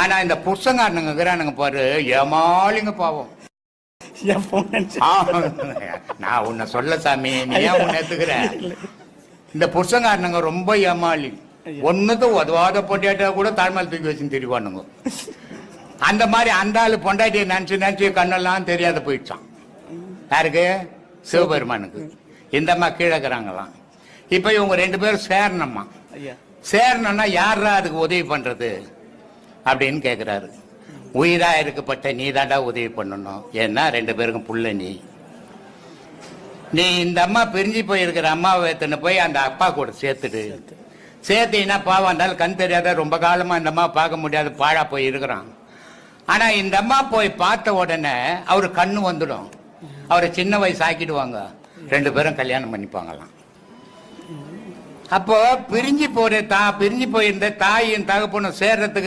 ஆனா இந்த புருஷங்காரனுங்க இருக்கிறானுங்க பாரு ஏமாளிங்க பாவம். நான் உன்னை சொல்ல சாமி நீ ஏன் உன்னை எடுத்துக்கிற இந்த புருஷங்காரனுங்க ரொம்ப ஏமாளி. ஒண்ணுக்கு உதவாத பொண்டாட்டியா கூட தாழ்மையில் தூக்கி வச்சு திரிவானுங்க. அந்த மாதிரி அந்த ஆளு பொண்டாட்டியை நினைச்சு நினைச்சு கண்ணெல்லாம் தெரியாத போயிடுச்சான். யாருக்கு? சிவபெருமானுக்கு. இந்த அம்மா கீழே இருக்கிறாங்களாம். இப்ப இவங்க ரெண்டு பேரும் சேரணும்மா. சேரணும்னா யாரா அதுக்கு உதவி பண்றது? அப்படின்னு கேட்குறாரு உயிரா இருக்கப்பட்ட நீ தாண்டா உதவி பண்ணணும். ஏன்னா ரெண்டு பேருக்கும் புள்ள நீ. நீ இந்த அம்மா பிரிஞ்சு போயிருக்கிற அம்மாவை எத்தனை போய் அந்த அப்பா கூட சேர்த்துடு. சேர்த்தீங்கன்னா பாவம் இருந்தாலும் கண் தெரியாத ரொம்ப காலமாக இந்த அம்மா பார்க்க முடியாத பாழா போய் இருக்கிறான். ஆனால் இந்த அம்மா போய் பார்த்த உடனே அவர் கண்ணு வந்துடும். அவரை சின்ன வயசு ஆக்கிடுவாங்க. ரெண்டு பேரும் கல்யாணம் பண்ணிப்பாங்களாம். அப்போ பிரிஞ்சு போற தா பிரிஞ்சு போயிருந்த தாயும் தகப்பனும் சேர்றதுக்கு